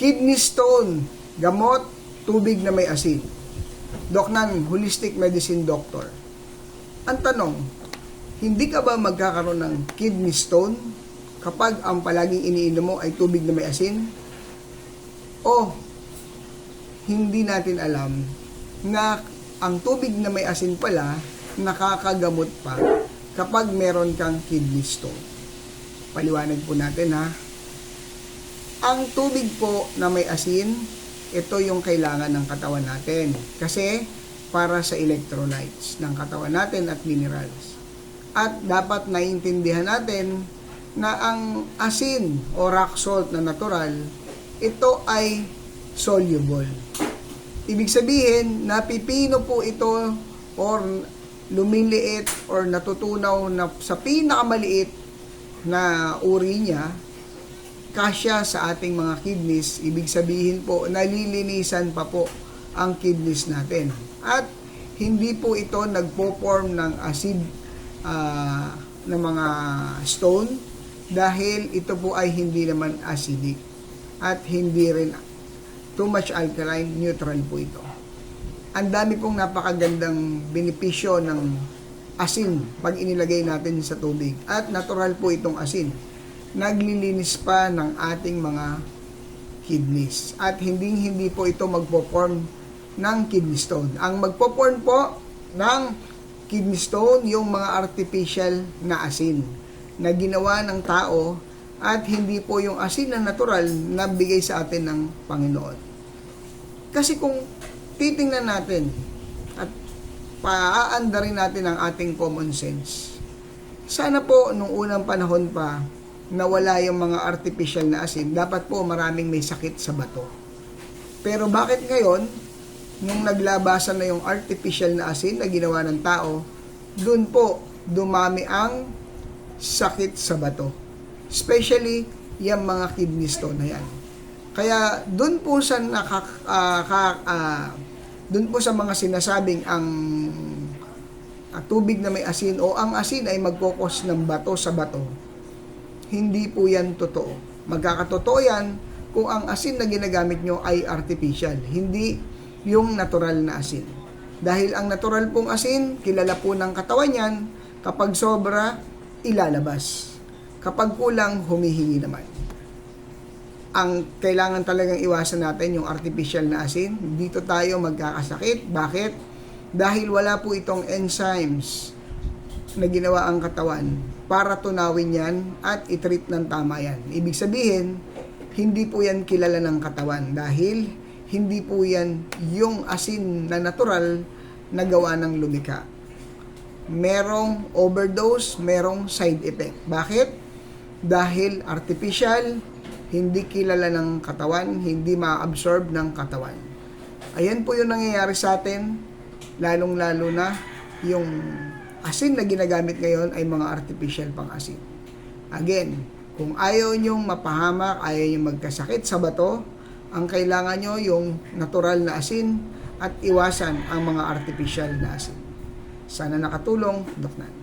Kidney stone, gamot, tubig na may asin. Doc Nan, holistic medicine doctor. Ang tanong, hindi ka ba magkakaroon ng kidney stone kapag ang palaging iniinom mo ay tubig na may asin? O hindi natin alam na ang tubig na may asin pala nakakagamot pa kapag meron kang kidney stone. Paliwanag po natin ha. Ang tubig po na may asin, ito yung kailangan ng katawan natin. Kasi para sa electrolytes ng katawan natin at minerals. At dapat naiintindihan natin na ang asin o rock salt na natural, ito ay soluble. Ibig sabihin, napipino po ito or lumiliit or natutunaw na sa pinakamaliit na uri niya, kasya sa ating mga kidneys. Ibig sabihin po, nalilinisan pa po ang kidneys natin. At hindi po ito nagpo-form ng acid ah, ng mga stone dahil ito po ay hindi naman acidic at hindi rin too much alkaline, neutral po ito. Ang dami pong napakagandang benepisyo ng asin pag inilagay natin sa tubig. At natural po itong asin. Naglilinis pa ng ating mga kidneys. At hindi hindi po ito magpo-form ng kidney stone. Ang magpo-form po ng kidney stone yung mga artificial na asin na ginawa ng tao at hindi po yung asin na natural na bigay sa atin ng Panginoon. Kasi kung titingnan natin at paaanda rin natin ang ating common sense, sana po nung unang panahon pa nawala yung mga artificial na asin, dapat po maraming may sakit sa bato. Pero bakit ngayon, nung naglabasan na yung artificial na asin na ginawa ng tao, dun po dumami ang sakit sa bato. Especially yung mga kidney stone na yan. Kaya dun po sa nakak, ka- ah, dun po sa mga sinasabing ang ah, tubig na may asin o ang asin ay magkokos ng bato sa bato, hindi po yan totoo. Magkakatotoo yan kung ang asin na ginagamit nyo ay artificial, hindi yung natural na asin. Dahil ang natural pong asin, kilala po ng katawan yan, kapag sobra, ilalabas. Kapag kulang, humihingi naman. Ang kailangan talagang iwasan natin yung artificial na asin. Dito tayo magkakasakit. Bakit? Dahil wala po itong enzymes na ginawa ang katawan para tunawin yan at itreat ng tama yan. Ibig sabihin, hindi po yan kilala ng katawan dahil hindi po yan yung asin na natural na gawa ng lumika. Merong overdose, merong side effect. Bakit? Dahil artificial, hindi kilala ng katawan, hindi ma-absorb ng katawan. Ayan po yung nangyayari sa atin, lalong-lalo na yung asin na ginagamit ngayon ay mga artificial pang asin. Again, kung ayaw nyong mapahamak, ayaw nyong magkasakit sa bato, ang kailangan nyo yung natural na asin at iwasan ang mga artificial na asin. Sana nakatulong, Dok Nan.